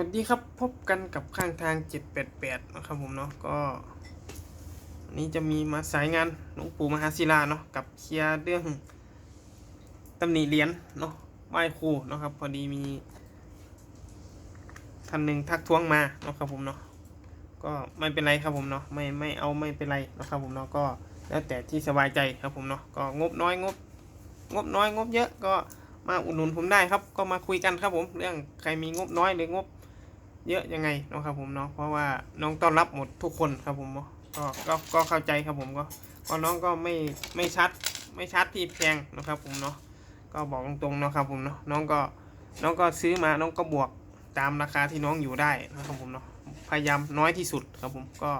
วัสดีครับพบกันกับข้างทาง 788 นะครับผมเนาะก็วันนี้จะมีมาสายงานหลวงปู่มหาศิลาเนาะกับเคลียร์เรื่องตำหนิเหรียญเนาะไหว้ครูเนาะครับพอดีมีท่านหนึ่งทักท้วงมาเนาะครับผมเนาะก็ไม่เป็นไรครับผมเนาะไม่ไม่เอาไม่เป็นไรนะครับผมเนาะก็แล้วแต่ที่สบายใจครับผมเนาะก็งบน้อยงบ งบน้อยงบเยอะก็มาอุดหนุนผมได้ครับ ก็มาคุยกันครับผม เรื่องใครมีงบน้อยหรืองบ เยอะยังไงเนาะครับผมเนาะเพราะว่าน้องต้อนรับหมดทุกคนครับผมเนาะก็ก็ก็เข้าใจครับผมก็ก็น้องก็ไม่ไม่ชัดไม่ชัดที่แพงนะครับผมเนาะก็บอกตรงๆเนาะครับผมเนาะน้องก็น้องก็ซื้อมาน้องก็บวกตามราคาที่น้องอยู่ได้นะครับผมเนาะพยายามน้อยที่สุดครับผมก็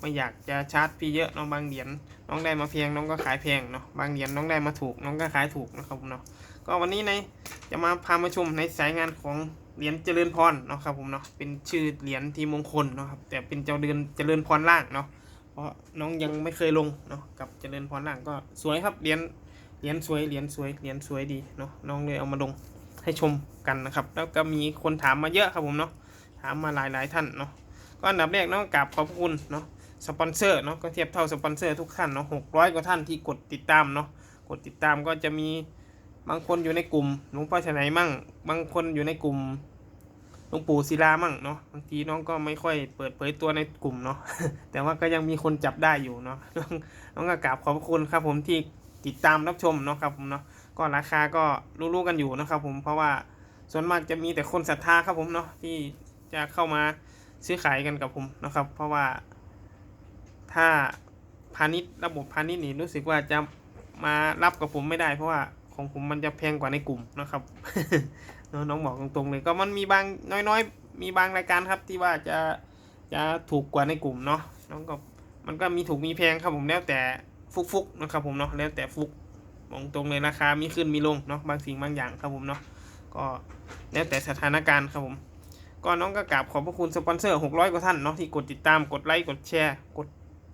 ไม่อยากจะชาร์จพี่เยอะน้องบางเหรียญน้องได้มาแพงน้องก็ขายแพงเนาะบางเหรียญน้องได้มาถูกน้องก็ขายถูกนะครับผมเนาะก็วันนี้ในจะมาพามาชมในสายงานของ เหรียญเจริญพรเนาะครับผมเนาะเป็นชื่อเหรียญที่มงคลเนาะครับแต่เป็นเจ้าเดือนเจริญพรล่างเนาะเพราะน้องยังไม่เคยลงเนาะกับเจริญพรล่างก็สวยครับเหรียญเหรียญสวยเหรียญสวยเหรียญสวยดีเนาะน้องเลยเอามาลงให้ชมกันนะครับ แล้วก็มีคนถามมาเยอะครับผมเนาะถามมาหลายหลายท่านเนาะก็อันดับแรกเนาะกราบขอบคุณเนาะสปอนเซอร์เนาะก็เทียบเท่าสปอนเซอร์ทุกท่านเนาะหกร้อยกว่าท่านที่กดติดตามเนาะกดติดตามก็จะมีบางคนอยู่ในกลุ่มหลวงพ่อชนัยมั่ง บางคนอยู่ในกลุ่ม หลวงปู่ศิลามั่งเนาะบางทีน้องก็ไม่ค่อยเปิดเผยตัวในกลุ่มเนาะแต่ว่าก็ยังมีคนจับได้อยู่เนาะน้องก็กราบขอบคุณครับผมที่ติดตามรับชมเนาะครับผมเนาะก็ราคาก็รู้ๆกันอยู่นะครับผมเพราะว่าส่วนมากจะมีแต่คนศรัทธาครับผมเนาะที่จะเข้ามาซื้อขายกันกับผมนะครับ เพราะว่าถ้าพาณิชย์ระบบพาณิชย์นี่รู้สึกว่าจะมารับกับผมไม่ได้ เพราะว่าของผมมันจะแพงกว่าในกลุ่มนะครับ นอะน้องบอกตรงๆเลยก็มันมีบางน้อยๆ มีบางรายการครับที่ว่าจะจะถูกกว่าในกลุ่มเนาะน้องก็มันก็มีถูกมีแพงครับผมแล้วแต่ฟุกๆนะครับผมเนาะแล้วแต่ฟุกบอกตรงเลยราคามีขึ้นมีลงเนาะบางสิ่งบางอย่างครับผมเนาะก็แล้วแต่สถานการณ์ครับผมก็น้องก็กราบขอบพระคุณสปอนเซอร์ 600 กว่าท่านเนาะที่กดติดตามกดไลค์กดแชร์ กด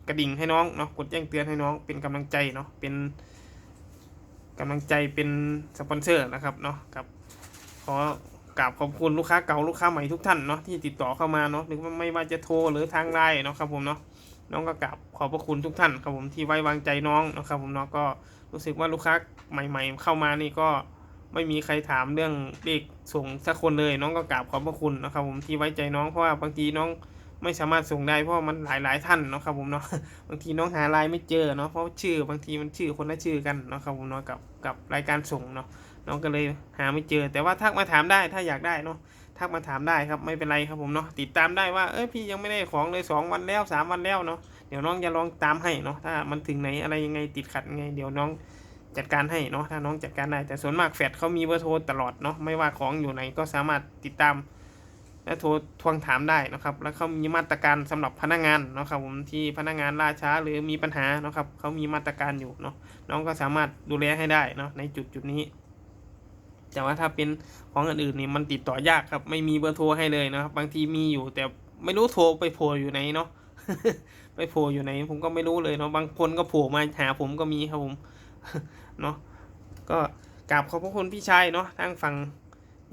กระดิ่งให้น้องเนาะกดแจ้งเตือนให้น้องเป็นกำลังใจเนาะเป็นกำลังใจเป็นสปอนเซอร์นะครับเนาะกับ ขอกราบขอบคุณลูกค้าเก่าลูกค้าใหม่ทุกท่านเนาะที่ติดต่อเข้ามาเนาะหรือไม่ว่าจะโทรหรือทางไลน์เนาะครับผมเนาะน้องก็กราบขอบพระคุณทุกท่านครับผมที่ไว้วางใจน้องนะครับผมเนาะก็รู้สึกว่าลูกค้าใหม่ ๆ เข้ามานี่ก็ไม่มีใครถามเรื่องเลขส่งสักคนเลย น้องก็กราบขอบพระคุณนะครับผมที่ไว้ใจน้องเพราะว่าบางทีน้องไม่สามารถส่งได้เพราะมันหลายๆท่านเนาะครับผมเนาะบางทีน้องหาไลน์ไม่เจอเนาะเพราะชื่อบางทีมันชื่อคนละชื่อกันเนาะครับผมเนาะกับกับรายการส่งเนาะ น้องก็เลยหาไม่เจอ แต่ว่าทักมาถามได้ถ้าอยากได้เนาะทักมาถามได้ครับไม่เป็นไรครับผมเนาะติดตามได้ว่าเอ้ยพี่ยังไม่ได้ของเลยสองวันแล้วสามวันแล้วเนาะเดี๋ยวน้องจะลองตามให้เนาะถ้ามันถึงไหนอะไรยังไงติดขัดยังไง เดี๋ยวน้องจัดการให้เนาะถ้าน้องจัดการได้แต่ส่วนมากแฟดเขามีเบอร์โทรตลอดเนาะไม่ว่าของอยู่ไหนก็สามารถติดตามและโทรทวงถามได้นะครับ แล้วเขามีมาตรการสำหรับพนักงานเนาะครับผมที่พนักงานล่าช้าหรือมีปัญหาเนาะครับเขามีมาตรการอยู่เนาะน้องก็สามารถดูแลให้ได้เนาะในจุดจุดนี้ แต่ว่าถ้าเป็นของอื่นๆนี่มันติดต่อยากครับ ไม่มีเบอร์โทรให้เลยนะครับ บางทีมีอยู่ แต่ไม่รู้โทรไปโผล่อยู่ไหนเนาะไปโผล่อยู่ไหน ผมก็ไม่รู้เลยเนาะบางคนก็โผล่มาหาผมก็มีครับผมเนาะก็กราบขอบพระคุณพี่ชายเนาะทางฝั่ง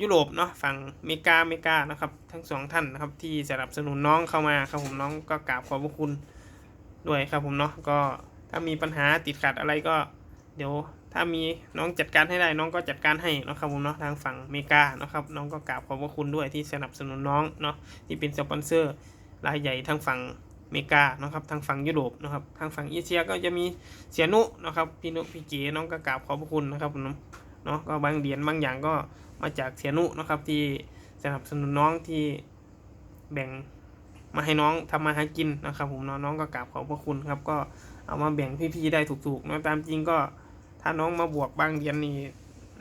ยุโรปเนาะฝั่งเมกาเมกานะครับ ทั้งสองท่านนะครับ ที่สนับสนุนน้องเข้ามาครับผมน้องก็กราบขอบพระคุณด้วยครับผมเนาะก็ถ้ามีปัญหาติดขัดอะไรก็เดี๋ยว ถ้ามีน้องจัดการให้ได้น้องก็จัดการให้นะครับผมเนาะทางฝั่งเมกาเนาะครับน้องก็กราบขอบพระคุณด้วยที่สนับสนุนน้องเนาะที่เป็นสปอนเซอร์รายใหญ่ทางฝั่งเมกาเนาะครับทางฝั่งยุโรปนะครับทางฝั่งเอเชียก็จะมีเสียนุเนาะครับพี่นุพี่เก๋น้องก็กราบขอบพระคุณนะครับผมเนาะก็บางเหรียญบางอย่างก็มาจากเสียนุนะครับที่สนับสนุนน้องที่แบ่งมาให้น้องทำมาหากินนะครับผมเนาะน้องก็กราบขอบพระคุณครับก็เอามาแบ่งพี่ๆได้ถูกๆเนาะตามจริงก็ ถ้าน้องมาบวกบางเหรียญนี่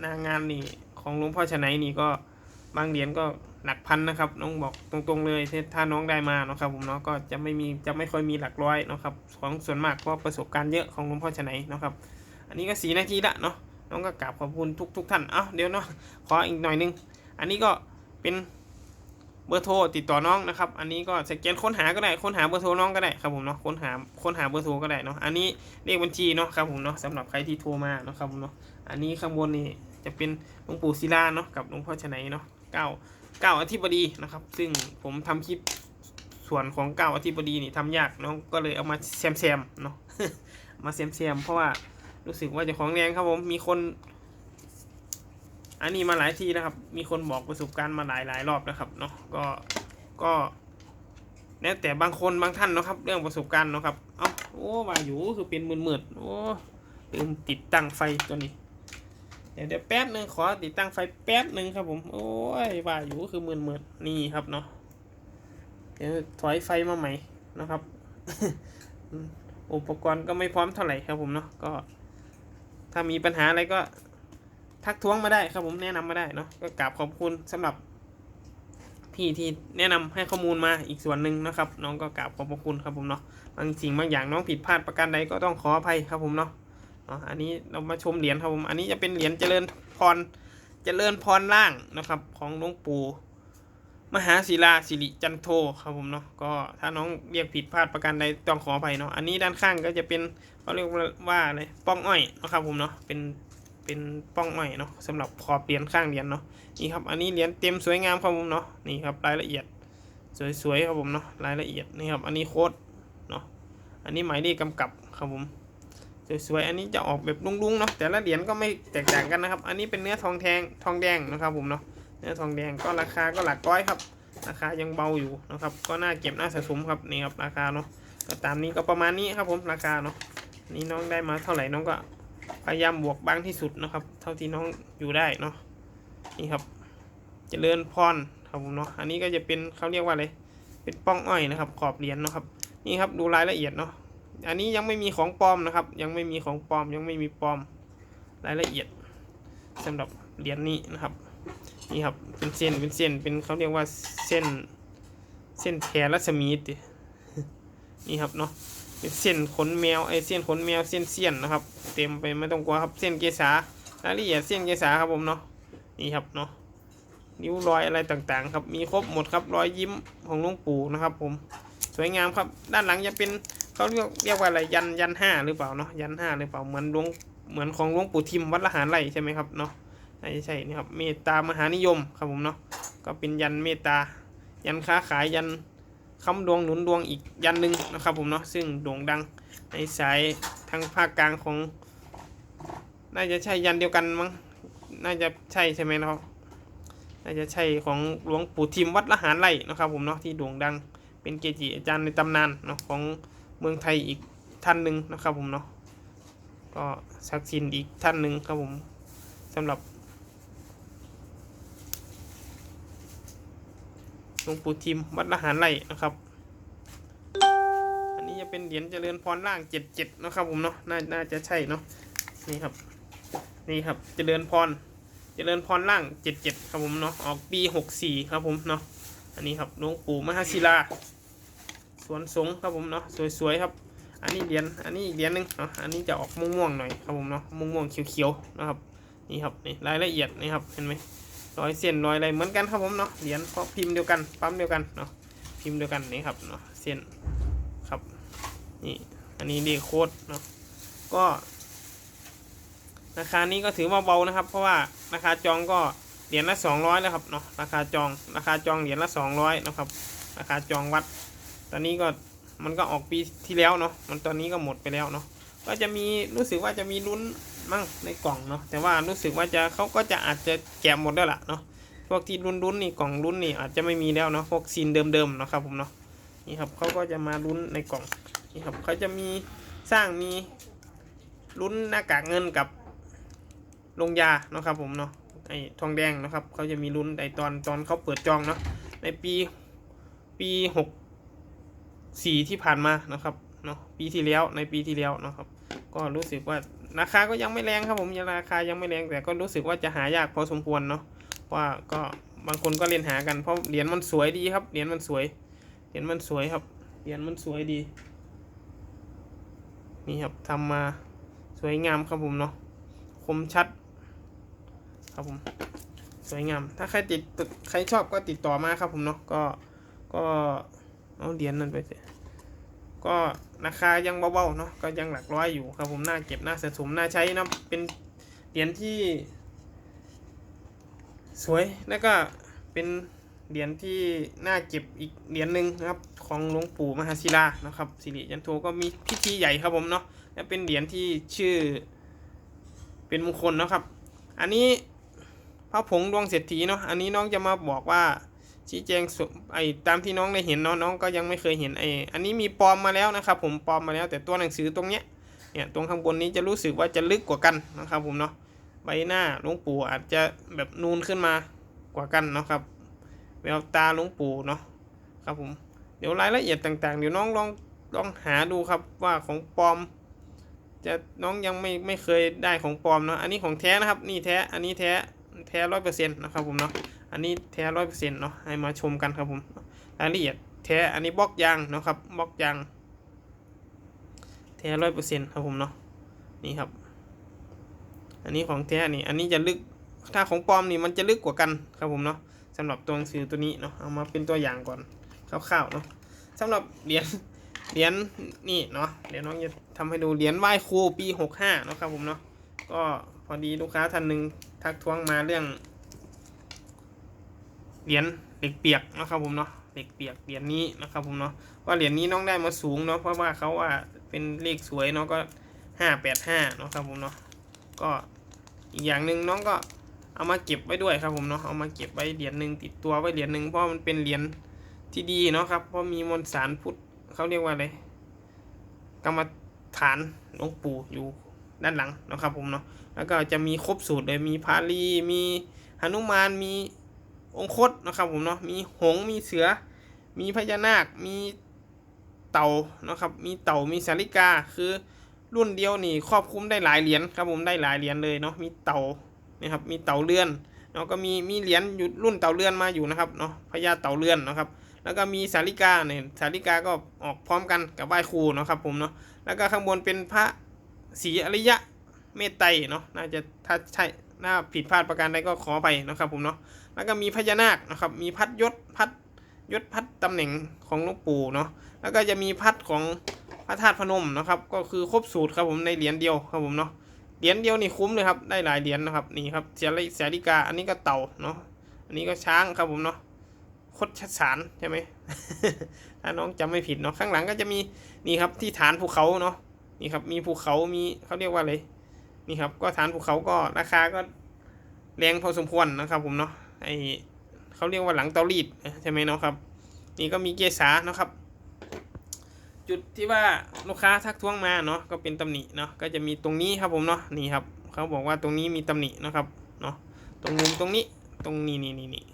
หน้างานนี่ ของหลวงพ่อชนัยนี่ก็บางเหรียญก็หลักพันนะครับ น้องบอกตรงๆเลยถ้าถ้าน้องได้มาเนาะครับผมเนาะก็จะไม่มีจะไม่ค่อยมีหลักร้อยเนาะครับของส่วนมากเพราะประสบการณ์เยอะของหลวงพ่อชนัยเนาะครับ อันนี้ก็สีนาทีละเนาะน้องก็กราบขอบคุณทุกทุกท่านเอ้าเดี๋ยวเนาะขออีกหน่อยนึง อันนี้ก็เป็น เบอร์โทรติดต่อน้องนะครับ อันนี้ก็สแกนค้นหาก็ได้ค้นหาเบอร์โทรน้องก็ได้ครับผมเนาะค้นหาค้นหาเบอร์โทรก็ได้เนาะอันนี้เลขบัญชีเนาะครับผมเนาะสำหรับใครที่โทรมาเนาะครับผมเนาะอันนี้ข้างบนนี่จะเป็นหลวงปู่ศิลาเนาะกับหลวงพ่อชนัยเนาะเก้าเก้าอธิบดีนะครับ ซึ่งผมทำคลิปส่วนของเก้าอธิบดีนี่ทำยากเนาะก็เลยเอามาแซมแซมเนาะมาแซมแซมเพราะว่ารู้สึกว่าจะของแรงครับผมมีคน อันนี้มาหลายทีนะครับ มีคนบอกประสบการณ์มาหลายหลายรอบนะครับเนาะก็ก็แล้วแต่บางคนบางท่านนะครับ เรื่องประสบการณ์เนาะครับเอ้าโอ้ว่าอยู่คือเป็นมืดๆโอ้ลืมติดตั้งไฟตัวนี้เดี๋ยวเดี๋ยวแป๊บหนึ่งขอติดตั้งไฟแป๊บหนึ่งครับผม โอ้ยว่าอยู่คือมืดๆนี่ครับเนาะเดี๋ยวถอยไฟมาใหม่นะครับ อุปกรณ์ก็ไม่พร้อมเท่าไหร่ครับผมเนาะก็ ถ้ามีปัญหาอะไรก็ ทักท้วงมาได้ครับผมแนะนำมาได้เนาะก็กราบขอบคุณสำหรับพี่ที่แนะนำให้ข้อมูลมาอีกส่วนหนึ่งนะครับ น้องก็กราบขอบพระคุณครับผมเนาะบางสิ่งบางอย่างน้องผิดพลาดประการใดก็ต้องขออภัยครับผมเนาะเนาะอันนี้เรามาชมเหรียญครับผมอันนี้จะเป็นเหรียญเจริญพรเจริญพรล่างนะครับ ของหลวงปู่มหาศิลาสิริจันโทครับผมเนาะก็ถ้าน้องเรียกผิดพลาดประการใดต้องขออภัยเนาะอันนี้ด้านข้างก็จะเป็นเขาเรียกว่าอะไรป้องอ้อยนะครับผมเนาะเป็น เป็นป้องใหม่เนาะสำหรับขอบเหรียญข้างเหรียญเนาะนี่ครับอันนี้เหรียญเต็มสวยงามครับผมเนาะนี่ครับรายละเอียดสวยๆครับผมเนาะรายละเอียดนี่ครับอันนี้โค้ดเนาะอันนี้หมายเลขกำกับครับผมสวยๆอันนี้จะออกแบบลุงๆเนาะแต่ละเหรียญก็ไม่แตกต่างกันนะครับ อันนี้เป็นเนื้อทองแทงทองแดงนะครับผมเนาะเนื้อทองแดงก็ราคาก็หลักร้อยครับ ราคายังเบาอยู่นะครับ ก็น่าเก็บน่าสะสมครับนี่ครับราคาเนาะก็ตามนี้ก็ประมาณนี้ครับผมราคาเนาะนี่น้องได้มาเท่าไหร่น้องก็ พยายามบวกบ้างที่สุดนะครับ เท่าที่น้องอยู่ได้เนาะนี่ครับจเจริญพรครับผมเนาะอันนี้ก็จะเป็นเขาเรียกว่าอะไรเป็นป้องอ้อยนะครับ ขอบเหรียญเนาะครับ นี่ครับดูรายละเอียดเนาะอันนี้ยังไม่มีของปลอมนะครับ ยังไม่มีของปลอม ยังไม่มีปลอมรายละเอียดสำหรับเหรียญนี้นะครับนี่ครับเป็นเส้นเป็นเส้นเป็นเขาเรียกว่าเส้นเส้นแพรรัศมีตินี่ครับเนาะ เป็นเส้นขนแมวไอเส้นขนแมวเส้นเสี้ยนนะครับ เต็มไปไม่ต้องกลัวครับเส้นเกษารายละเอียดเส้นเกษาครับผมเนาะนี่ครับเนาะนิ้วรอยอะไรต่างๆ ครับมีครบหมดครับรอยยิ้มของหลวงปู่นะครับ ผมสวยงามครับ ด้านหลังจะเป็นเขาเรียกเรียกว่าอะไรยันยันห้าหรือเปล่าเนาะยันห้าหรือเปล่าเหมือนหลวงเหมือนของหลวงปู่ทิมวัดละหารไรใช่ไหมครับเนาะน่ใช่นี่ครับเมตตามหานิยมครับผมเนาะก็เป็นยันเมตตายันค้าขายยัน คำดวงหนุนดวงอีกยันหนึ่งนะครับผมเนาะซึ่งโด่งดังในสายทางภาคกลางของ น่าจะใช่ยันเดียวกันมั้งน่าจะใช่ใช่ไหมนะครับน่าจะใช่ของหลวงปู่ทิมวัดละหารไร่นะครับผมเนาะที่โด่งดังเป็นเกจิอาจารย์ในตำนานเนาะของเมืองไทยอีกท่านหนึ่งนะครับผมเนาะก็ศักดิ์สิทธิ์อีกท่านหนึ่งครับผมสำหรับ หลวงปู่ทิมวัดละหารไร่นะครับ อันนี้จะเป็นเหรียญเจริญพรล่างเจ็ดเจ็ดนะครับผมเนาะน่าน่าจะใช่เนาะนี่ครับ นี่ครับเจริญพรเจริญพรล่างเจ็ดเจ็ดครับผมเนาะออกปีหกสี่ครับผมเนาะอันนี้ครับหลวงปู่มหาศิลา สวนสงฆ์ครับผมเนาะสวยๆครับ อันนี้เหรียญอันนี้อีกเหรียญหนึ่งเนาะอันนี้จะออกม่วงๆหน่อยครับผมเนาะม่วงๆเขียวๆนะครับนี่ครับนี่รายละเอียดนี่ครับเห็นไหม รอยเส้นรอยอะไรเหมือนกันครับผมเนาะเหรียญเพราะพิมพ์เดียวกันปั๊มเดียวกันเนาะพิมพ์เดียวกันนี่ครับเนาะเส้นครับนี่อันนี้ดีโค้ดเนาะก็ราคานี้ก็ถือว่าเบานะครับ เพราะว่าราคาจองก็เหรียญละสองร้อยแล้วครับเนาะราคาจองราคาจองเหรียญละสองร้อยนะครับราคาจองวัด ตอนนี้ก็มันก็ออกปีที่แล้วเนาะมันตอนนี้ก็หมดไปแล้วเนาะก็จะมีรู้สึกว่าจะมีลุ้น มั่งในกล่องเนาะแต่ว่ารู้สึกว่าจะเขาก็จะอาจจะแกะหมดแล้วล่ะเนาะพวกที่ลุ้นลุ้นๆนี่กล่องลุ้นนี่อาจจะไม่มีแล้วเนาะพวกซีนเดิมๆเนาะครับผมเนาะนี่ครับเขาก็จะมาลุ้นในกล่องนี่ครับเขาจะมีสร้างมีลุ้นหน้ากากเงินกับลงยาเนาะครับผมเนาะไอ้ทองแดงนะครับเขาจะมีลุ้นไอตอนตอนเขาเปิดจองเนาะในปีปีหกสี่ที่ผ่านมานะครับเนาะปีที่แล้วในปีที่แล้วนะครับ ก็รู้สึกว่า ราคาก็ยังไม่แรงครับผมยังราคายังไม่แรงแต่ก็รู้สึกว่าจะหายากพอสมควรเนาะว่าก็บางคนก็เล่นหากันเพราะเหรียญมันสวยดีครับเหรียญมันสวยเหรียญมันสวยครับเหรียญมันสวยดีนี่ครับทำมาสวยงามครับผมเนาะคมชัด ครับผมสวยงาม ถ้าใครติดใครชอบก็ติดต่อมาครับผมเนาะก็ก็เอาเหรียญนั่นไปเสิ ก็ราคายังเบาๆเนาะก็ยังหลักร้อยอยู่ครับผมน่าเก็บน่าสะสมน่าใช้นะเป็นเหรียญที่ สวยแล้วก็เป็นเหรียญที่น่าเก็บอีกเหรียญหนึ่งนะครับของหลวงปู่มหาศิลานะครับสิริยันโทก็มีพิธีใหญ่ครับผมเนาะและเป็นเหรียญที่ชื่อเป็นมงคลนะครับ อันนี้พระผงดวงเศรษฐีเนาะอันนี้น้องจะมาบอกว่า ชี้แจงไอ้ตามที่น้องได้เห็นเนาะน้องก็ยังไม่เคยเห็นไอ้อันนี้มีปลอมมาแล้วนะครับ ผมปลอมมาแล้วแต่ตัวหนังสือตรงเนี้ยเนี่ยตรงข้างบนนี้จะรู้สึกว่าจะลึกกว่ากันนะครับ ผมเนาะใบหน้าหลวงปู่อาจจะแบบนูนขึ้นมากว่ากันเนาะครับแววตาหลวงปู่เนาะครับผมเดี๋ยวรายละเอียดต่างๆ เดี๋ยวน้องลองลองหาดูครับว่าของปลอม จะน้องยังไม่ไม่เคยได้ของปลอมเนาะอันนี้ของแท้นะครับ นี่แท้อันนี้แท้แท้ร้อยเปอร์เซ็นต์นะครับผมเนาะ อันนี้แท้ร้อยเปอร์เซ็นต์เนาะให้มาชมกันครับผมรายละเอียดแท้อันนี้บล็อกยางเนาะครับบล็อกยางแท้ร้อยเปอร์เซ็นต์ครับผมเนาะนี่ครับ อันนี้ของแท้นี่อันนี้จะลึกถ้าของปลอมนี่มันจะลึกกว่ากันครับผมเนาะสำหรับตัวหนังสือตัวนี้เนาะเอามาเป็นตัวอย่างก่อนคร่าวๆเนาะสำหรับเหรียญเหรียญนี่เนาะเดี๋ยวน้องจะทำให้ดูเหรียญไหว้ครูปีหกห้าเนาะครับผมเนาะก็พอดีลูกค้าท่านหนึ่งทักท้วงมาเรื่อง เหรียญเหล็กเปียกนะครับผมเนาะเหล็กเปียกเหรียญนี้นะครับผมเนาะว่าเหรียญนี้น้องได้มาสูงเนาะเพราะว่าเขาว่าเป็นเลขสวยเนาะก็ห้าแปดห้าเนาะครับผมเนาะก็อีกอย่างหนึ่งน้องก็เอามาเก็บไว้ด้วยครับผมเนาะเอามาเก็บไว้เหรียญหนึ่งติดตัวไว้เหรียญหนึ่งเพราะมันเป็นเหรียญที่ดีเนาะครับเพราะมีมวลสารพุทธเขาเรียกว่าอะไรกรรมฐานหลวงปู่อยู่ด้านหลังนะครับผมเนาะแล้วก็จะมีครบสูตรเลยมีพาลีมีหนุมานมี องคตนะครับผมเนาะมีหงมีเสือ มีพญานาค มีเต่านะครับมีเต่ามีสาริกาคือรุ่นเดียวนี่ครอบคลุมได้หลายเหรียญครับผมได้หลายเหรียญเลยเนาะมีเต่านะครับมีเต่าเลื่อนเนาะก็มีมีเหรียญอยู่รุ่นเต่าเลื่อนมาอยู่นะครับเนาะพญาเต่าเลื่อนนะครับแล้วก็มีสาริกาเนี่ยสาริกาก็ออกพร้อมกันกับไหว้ครูเนาะครับผมเนาะแล้วก็ข้างบนเป็นพระศรีอริยะเมตไตรเนาะน่าจะถ้าใช่น่าผิดพลาดประการใดก็ขอไปนะครับผมเนาะ แล้วก็มีพญานาคนะครับ มีพัดยศพัดยศพัดตำแหน่งของหลวงปู่เนาะ แล้วก็จะมีพัดของพระธาตุพนมนะครับ ก็คือครบสูตรครับผมในเหรียญเดียวครับผมเนาะ เหรียญเดียวนี่คุ้มเลยครับ ได้หลายเหรียญนะครับ นี่ครับเสียริเสียริกา อันนี้ก็เต่าเนาะ อันนี้ก็ช้างครับผมเนาะคดชสารใช่ไหมถ้าน้องจำไม่ผิดเนาะ ข้างหลังก็จะมีนี่ครับที่ฐานภูเขาเนาะ นี่ครับมีภูเขามีเขาเรียกว่าอะไร นี่ครับก็ฐานภูเขาก็ราคาก็แรงพอสมควรนะครับผมเนาะ ไอเขาเรียกว่าหลังเตารีดใช่ไหมเนาะครับ นี่ก็มีเกษานะครับ จุดที่ว่าลูกค้าทักท้วงมาเนาะก็เป็นตำหนิเนาะก็จะมีตรงนี้ครับผมเนาะนี่ครับเขาบอกว่าตรงนี้มีตำหนินะครับเนาะตรงมุมตรงนี้ตรงนี้นี่นี่นี่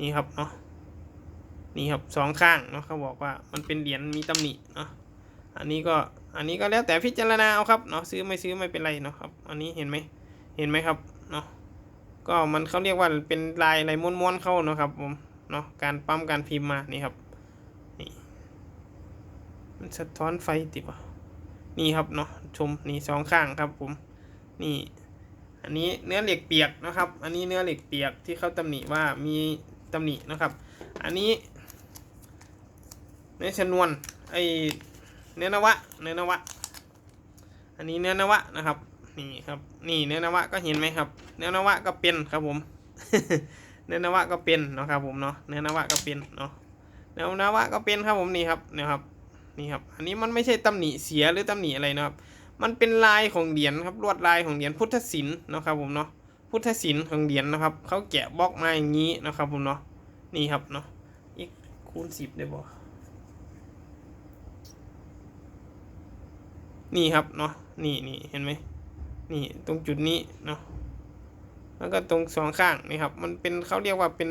นี่ครับเนาะนี่ครับสองข้างเนาะเขาบอกว่ามันเป็นเหรียญมีตำหนิเนาะอันนี้ก็อันนี้ก็แล้วแต่พิจารณาเอาครับเนาะซื้อไม่ซื้อไม่เป็นไรเนาะครับ อันนี้เห็นไหมเห็นไหมครับเนาะ ก็มันเขาเรียกว่าเป็นลายอะไรม้วนๆเข้านะครับผมเนาะการปั๊มการพิมพ์มานี่ครับนี่มันสะท้อนไฟติดวะนี่ครับเนาะชมนี่สองข้างครับผมนี่อันนี้เนื้อเหล็กเปียกนะครับ อันนี้เนื้อเหล็กเปียกที่เขาตำหนิว่ามีตำหนินะครับ อันนี้เนื้อชนวนไอเนื้อนวะเนื้อนวะ อันนี้เนื้อนวะนะครับ นี่ครับ นี่เนื้อนวะก็เห็นไหมครับ เนื้อนวะก็เป็นครับผม เนื้อนวะก็เป็นเนาะครับผมเนาะ เนื้อนวะก็เป็นเนาะ เนื้อนวะก็เป็นครับผมนี่ครับเนี่ยครับ นี่ครับ อันนี้มันไม่ใช่ตำหนิเสียหรือตำหนิอะไรนะครับ มันเป็นลายของเหรียญครับลวดลายของเหรียญพุทธศิลป์นะครับผมเนาะ พุทธศิลป์ของเหรียญนะครับ เขาแกะบล็อกมาอย่างนี้นะครับผมเนาะ นี่ครับเนาะ อีกคูณสิบได้บ่นี่ครับเนาะ นี่นี่เห็นไหม นี่ตรงจุดนี้เนาะแล้วก็ตรงสองข้างนี่ครับ มันเป็นเขาเรียกว่าเป็น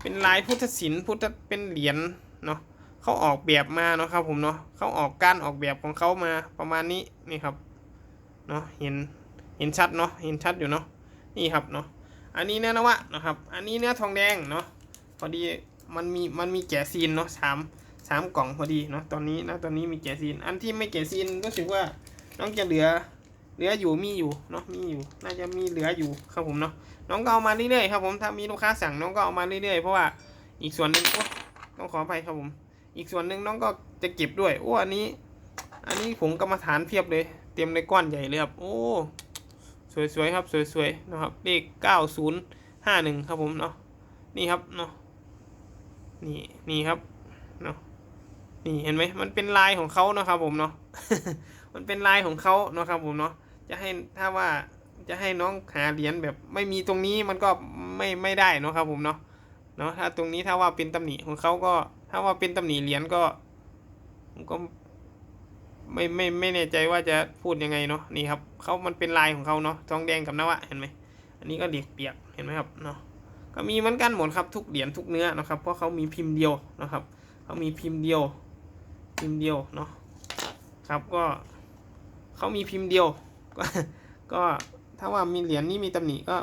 เป็นลายพุทธศิลป์พุทธเป็นเหรียญเนาะเขาออกแบบมาเนาะครับผมเนาะเขาออกการออกแบบของเขามาประมาณนี้นี่ครับเนาะเห็นเห็นชัดเนาะเห็นชัดอยู่เนาะนี่ครับเนาะอันนี้เนื้อนวะนะครับ อันนี้เนื้อทองแดงเนาะพอดีมันมีมันมีแกะซีนเนาะสามสามกล่องพอดีเนาะตอนนี้นะตอนนี้มีแกะซีน อันที่ไม่แกะซีนก็ถือว่าน้องจะเหลือ เหลืออยู่มีอยู่เนาะมีอยู่ น่าจะมีเหลืออยู่ครับผมเนาะน้องก็เอามาเรื่อยๆครับผมถ้ามีลูกค้าสั่งน้องก็เอามาเรื่อยๆเพราะว่าอีกส่วนหนึ่งโอ๊ยต้องขออภัยครับผม อีกส่วนหนึ่งน้องก็จะเก็บด้วยโอ้อันนี้ อันนี้ผมกรรมฐานเพียบเลย เตรียมในก้อนใหญ่เลยครับโอ้สวยๆครับสวยๆนะครับเลขเก้าศูนย์ห้าหนึ่งครับผมเนาะนี่ครับเนาะนี่นี่ครับเนาะนี่เห็นไหมมันเป็นลายของเขาเนาะครับผมเนาะมันเป็นลายของเขาเนาะครับผมเนาะ จะให้ถ้าว่าจะให้น้องหาเหรียญแบบไม่มีตรงนี้มันก็ไม่ไม่ได้เนาะครับผมเนาะเนาะถ้าตรงนี้ถ้าว่าเป็นตำหนิของเขาก็ ถ้าว่าเป็นตำหนิเหรียญก็ผมก็ไม่ไม่ไม่แน่ใจว่าจะพูดยังไงเนาะนี่ครับเขามันเป็นลายของเขาเนาะทองแดงกับนวะเห็นไหมอันนี้ก็เด็กเปียกเห็นไหมครับเนาะก็มีเหมือนกันหมดครับทุกเหรียญทุกเนื้อนะครับ เพราะเขามีพิมพ์เดียวนะครับเขามีพิมพ์เดียว พิมพ์เดียวเนาะครับก็เขามีพิมพ์เดียว ก็ก็ถ้าว่ามีเหรียญนี้มีตำหนิก็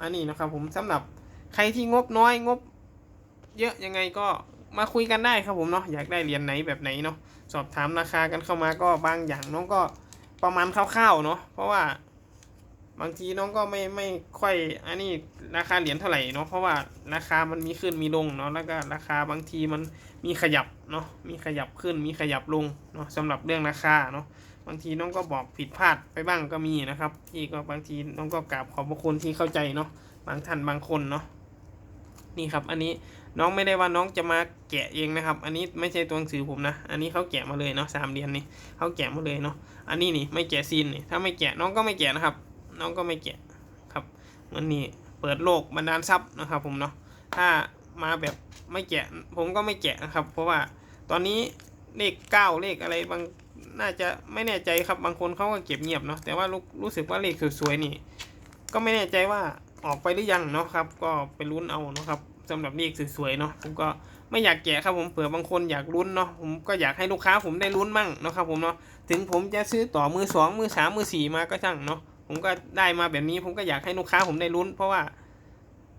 อันนี้นะครับ ผมสำหรับใครที่งบน้อยงบ เยอะยังไงก็มาคุยกันได้ครับผมเนาะอยากได้เหรียญไหนแบบไหนเนาะสอบถามราคากันเข้ามาก็บางอย่างน้องก็ประมาณคร่าวๆเนาะเพราะว่าบางทีน้องก็ไม่ไม่ค่อยอันนี้ราคาเหรียญเท่าไหร่เนาะเพราะว่าราคามันมีขึ้นมีลงเนาะแล้วก็ราคาบางทีมันมีขยับเนาะมีขยับขึ้นมีขยับลงเนาะสำหรับเรื่องราคาเนาะ บางทีน้องก็บอกผิดพลาดไปบ้างก็มีนะครับ ที่ก็บางทีน้องก็กราบขอบพระคุณที่เข้าใจเนาะบางท่านบางคนเนาะนี่ครับ อันนี้น้องไม่ได้ว่าน้องจะมาแกะเองนะครับ อันนี้ไม่ใช่ตัวหนังสือผมนะ อันนี้เขาแกะมาเลยเนาะสามเหรียญนี่เขาแกะมาเลยเนาะอันนี้นี่ไม่แกะซีนนี่ถ้าไม่แกะน้องก็ไม่แกะนะครับ น้องก็ไม่แกะครับมันนี่เปิดโลกบันดาลทรัพย์นะครับ ผมเนาะถ้ามาแบบไม่แกะผมก็ไม่แกะนะครับ เพราะว่าตอนนี้เลขเก้าเลขอะไรบาง น่าจะไม่แน่ใจครับบางคนเขาก็เก็บเงียบเนาะแต่ว่ารู้รู้สึกว่าเลขสวยๆนี่ ก็ไม่แน่ใจว่าออกไปหรือยังเนาะครับ ก็ไปลุ้นเอาเนาะครับสำหรับเลขสวยๆเนาะผมก็ไม่อยากแกะครับผมเผื่อบางคนอยากลุ้นเนาะผมก็อยากให้ลูกค้าผมได้ลุ้นมั่งเนาะครับผมเนาะถึงผมจะซื้อต่อมือสองมือสามมือสี่มาก็ช่างเนาะผมก็ได้มาแบบนี้ ผมก็อยากให้ลูกค้าผมได้ลุ้น เพราะว่า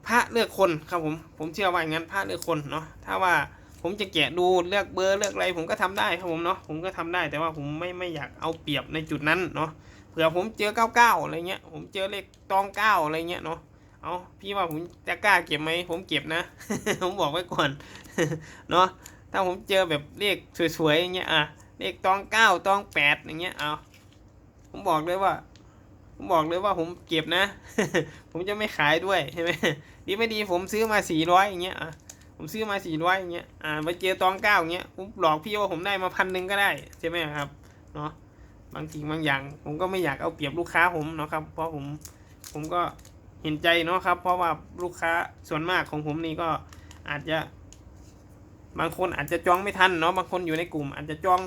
พระเลือกคนครับผมผมเชื่อว่าอย่างนั้นพระเลือกคนเนาะถ้าว่า ผมจะแกะดูเลือกเบอร์เลือกอะไรผมก็ทำได้ครับผมเนาะผมก็ทำได้แต่ว่าผมไม่ไม่อยากเอาเปรียบในจุดนั้นเนาะเผื่อผมเจอเก้าเก้าอะไรเงี้ย ผมเจอเลขตองเก้าอะไรเงี้ยเนาะเอาพี่ว่าผมจะกล้าเก็บไหมผมเก็บนะ ผมบอกไว้ก่อนเนาะถ้าผมเจอแบบเลขสวยๆอย่างเงี้ยอะเลขตองเก้าตองแปดอย่างเงี้ยเอาผมบอกเลยว่า ผมบอกเลยว่าผมเก็บนะ ผมจะไม่ขายด้วยใช่ไหมดีไม่ดีผมซื้อมาสี่ร้อยอย่างเงี้ยอะ ผมซื้อมาสี่ร้อยอย่างเงี้ยอ่าไปเจอตองเก้าอย่างเงี้ยผมหลอกพี่ว่าผมได้มาพันหนึ่งก็ได้ใช่ไหมครับเนาะบางทีบางอย่าง ผมก็ไม่อยากเอาเปรียบลูกค้าผมเนาะครับเพราะผมผมก็เห็นใจเนาะครับ เพราะว่าลูกค้าส่วนมากของผมนี่ก็อาจจะ บางคนอาจจะจองไม่ทันเนาะบางคนอยู่ในกลุ่ม อาจจะจอง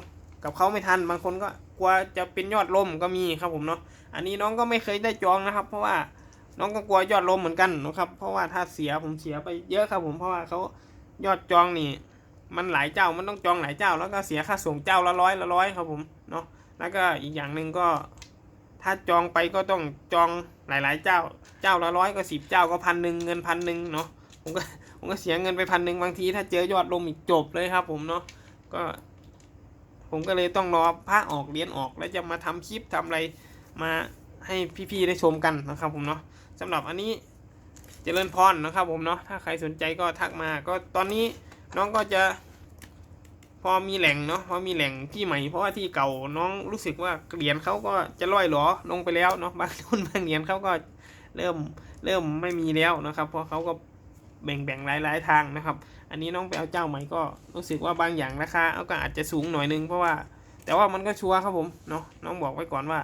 กับเขาไม่ทัน บางคนก็กลัวจะเป็นยอดลมก็มีครับผมเนาะอันนี้น้องก็ไม่เคยได้จองนะครับ เพราะว่า น้องก็กลัวยอดลมเหมือนกันนะครับ เพราะว่าถ้าเสียผมเสียไปเยอะครับ ผมเพราะว่าเขายอดจองนี่ มันหลายเจ้ามันต้องจองหลายเจ้า แล้วก็เสียค่าส่งเจ้าละร้อยละร้อยครับผมเนาะแล้วก็อีกอย่างหนึ่งก็ ถ้าจองไปก็ต้องจองหลาย ๆ เจ้า เจ้าละร้อยก็สิบเจ้าก็พันหนึ่งเงินพันหนึ่งเนาะผมก็ผมก็เสียเงินไปพันหนึ่งบางที ถ้าเจอยอดลมอีกจบเลยครับ ผมเนาะก็ ผมก็เลยต้องรอพระออกเรียนออกแล้วจะมาทำคลิปทำอะไรมาให้พี่ๆได้ชมกันนะครับผมเนาะ สำหรับอันนี้เจริญพรนะครับผมเนาะถ้าใครสนใจก็ทักมา ก็ตอนนี้น้องก็จะ พอมีแหล่งเนาะพอมีแหล่งที่ใหม่เพราะว่าที่เก่าน้องรู้สึกว่าเหรียญเขาก็จะล่อยหลอลงไปแล้วเนาะบางรุ่นบางเหรียญเขาก็เริ่มเริ่มไม่มีแล้วนะครับ เพราะเขาก็แบ่งแบ่งหลายๆทางนะครับ อันนี้น้องไปเอาเจ้าใหม่ก็รู้สึกว่าบางอย่างราคาเอาก็อาจจะสูงหน่อยนึงเพราะว่า แต่ว่ามันก็ชัวร์ครับผมเนาะน้องบอกไว้ก่อนว่า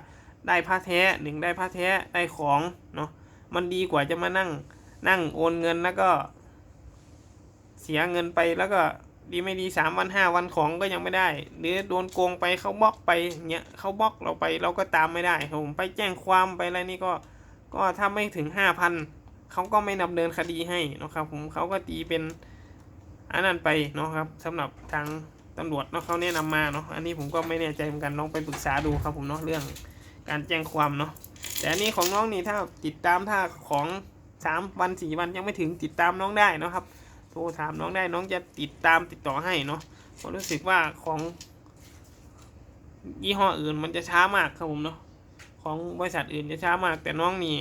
ได้ผ้าแท้หนึ่งได้ผ้าแท้ได้ของเนาะ มันดีกว่าจะมานั่ง นั่งโอนเงินแล้วก็ เสียเงินไปแล้วก็ดีไม่ดีสามวันห้าวันของก็ยังไม่ได้ หรือโดนโกงไปเขาบล็อกไปเงี้ยเขาบล็อกเราไปเราก็ตามไม่ได้ครับผมไปแจ้งความไปอะไรนี่ก็ก็ถ้าไม่ถึงห้าพันเขาก็ไม่ดำเนินคดีให้นะครับ ผมเขาก็ตีเป็นอันนั้นไปเนาะครับสำหรับทางตำรวจเนาะเขาแนะนำมาเนาะอันนี้ผมก็ไม่แน่ใจเหมือนกันน้องไปปรึกษาดูครับผมเนาะเรื่องการแจ้งความเนาะ แต่อันนี้ของน้องนี่ถ้าติดตามถ้าของสามวันสี่วันยังไม่ถึงติดตามน้องได้นะครับโทรถามน้องได้น้องจะติดตามติดต่อให้เนาะผมรู้สึกว่าของยี่ห้ออื่นมันจะช้ามากครับผมเนาะของบริษัทอื่นจะช้ามาก แต่น้องนี่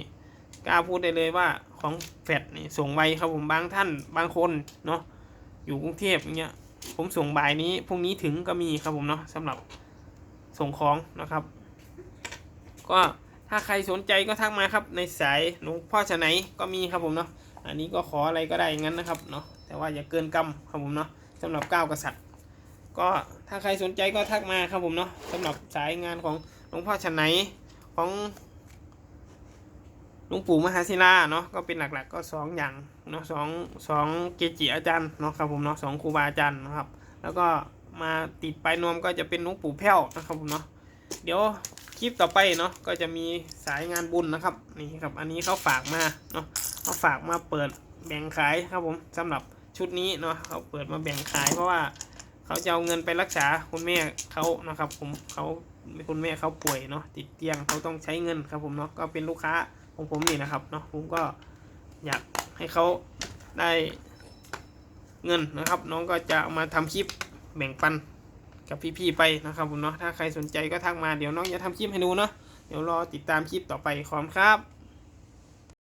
กล้าพูดได้เลยว่าของแฟดนี่ส่งไวครับผมบางท่านบางคนเนาะอยู่กรุงเทพอย่างเงี้ยผมส่งบ่ายนี้พรุ่งนี้ถึงก็มีครับผมเนาะสำหรับส่งของนะครับ ก็ ถ้าใครสนใจก็ทักมาครับ ในสายหลวงพ่อชะไหนก็มีครับผมเนาะอันนี้ก็ขออะไรก็ได้อย่างนั้นนะครับเนาะแต่ว่าอย่าเกินกรรมครับผมเนาะสำหรับก้าวกษัตริย์ ก็ถ้าใครสนใจก็ทักมาครับผมเนาะสำหรับสายงานของหลวงพ่อชไหนของหลวงปู่มหาศิลาเนาะก็เป็นหลักๆก็สองอย่างเนาะสองสองเกจิอาจารย์เนาะครับผมเนาะสองครูบาอาจารย์นะครับ แล้วก็มาติดปลายนวมก็จะเป็นหลวงปู่แพ้วนะครับผมเนาะเดี๋ยว คลิปต่อไปเนาะก็จะมีสายงานบุญนะครับนี่ครับอันนี้เขาฝากมาเนาะเขาฝากมาเปิดแบ่งขายครับผมสำหรับชุดนี้เนาะเขาเปิดมาแบ่งขายเพราะว่าเขาจะเอาเงินไปรักษาคุณแม่เขานะครับผมเขาคุณแม่เขาป่วยเนาะติดเตียงเขาต้องใช้เงินครับผมเนาะก็เป็นลูกค้าของผมนี่นะครับเนาะผมก็อยากให้เขาได้เงินนะครับ น้องก็จะมาทำคลิปแบ่งปัน กับพี่ๆไปนะครับผมเนาะถ้าใครสนใจก็ทักมาเดี๋ยวน้องจะทำคลิปให้ดูเนาะเดี๋ยวรอติดตามคลิปต่อไปขอบคุณครับ